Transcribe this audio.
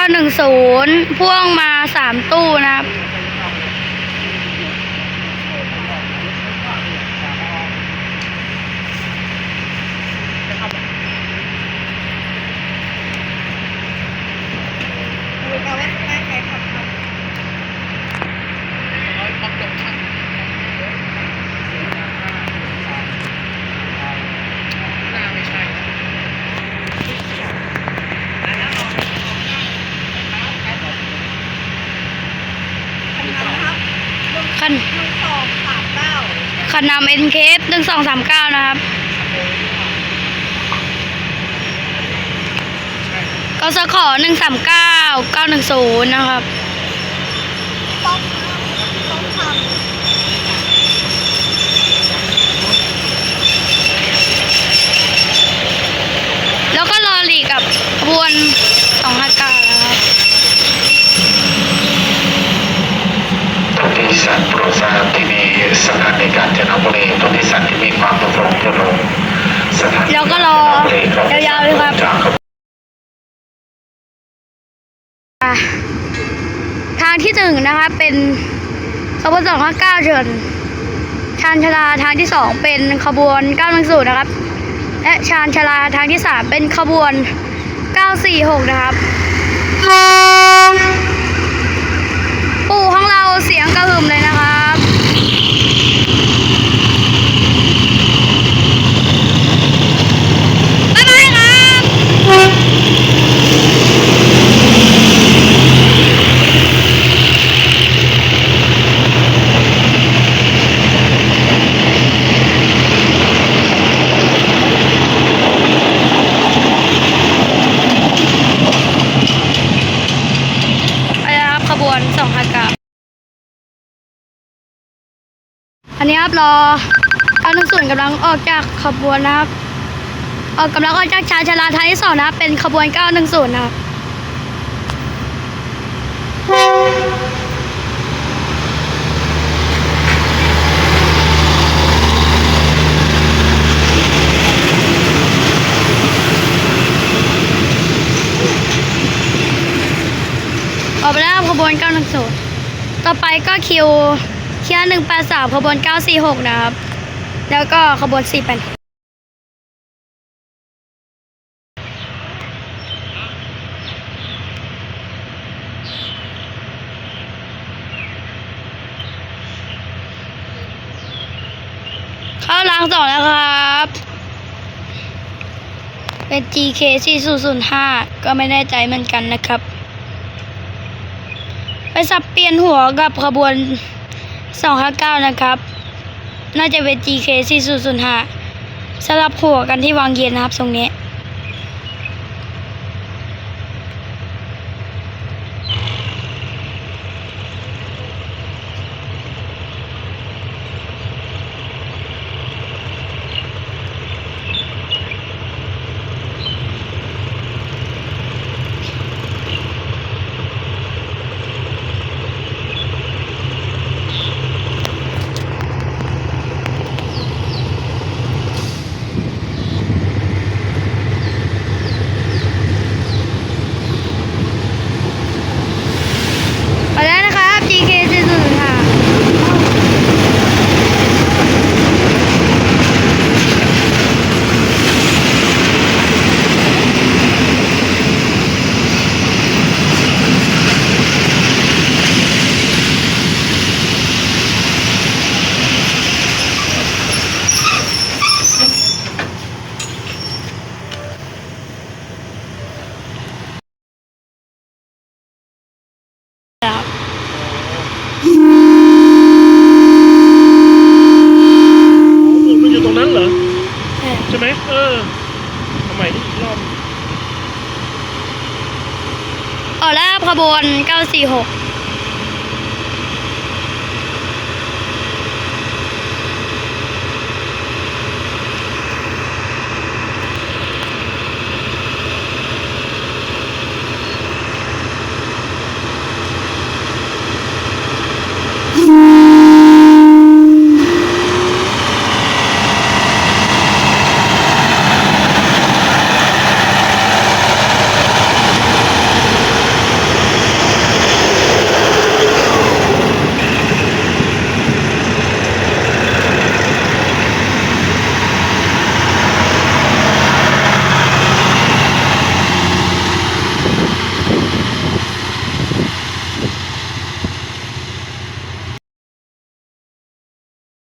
910พ่วงมา 3 ตู้นะครับ ดูกันว่าข้างหน้าใครขับครับ คันนำครับ คัน หนึ่งสองสามเก้า คันนำ NK 1239นะครับ ก็สข139 910นะครับต้องต้องทำแล้วก็รอหลีกับบวน ความประสงค์จะลงสถานีแล้วก็รอยาวๆเลยครับจากขบวนอะทางที่หนึ่งนะคะเป็นขบวนสองห้าเก้าเชิญชานชาลาทางที่สองเป็นขบวนเก้าหนึ่งศูนย์นะครับ และชานชาลาทางที่สามเป็นขบวนเก้าสี่หกนะครับปู่ของเราเสียงกระหึ่มเลยนะครับ บ๊ายบายครับ ไป อนสองอากาศ อันนี้ครับรอการทุกส่วนกำลังออกจากขบวนนะครับ ออกกำลังออกจากชานชาลาท้ายที่สองนะครับ เป็นขบวน 910 นะครับ อ อไปแล้วครับขบวน910ต่อไปก็คิวเคีย183ขบวน946นะครับ แล้วก็ขบวน4 8เข้าล้างสองแล้วครับ เป็น GK 4005 ก็ไม่แน่ใจเหมือนกันนะครับ ไปสับเปลี่ยนหัวกับขบวน 259 นะครับ น่าจะเป็น GK 4005สลับหัวกันที่วางเย็นนะครับตรงนี้ ไปแล้วนะครับ GK 4005 ครับ มันอยู่ตรงนั้นเหรอ เออ ใช่ไหมเออทำไมนี่ร อออกแล้วครับขบวน 946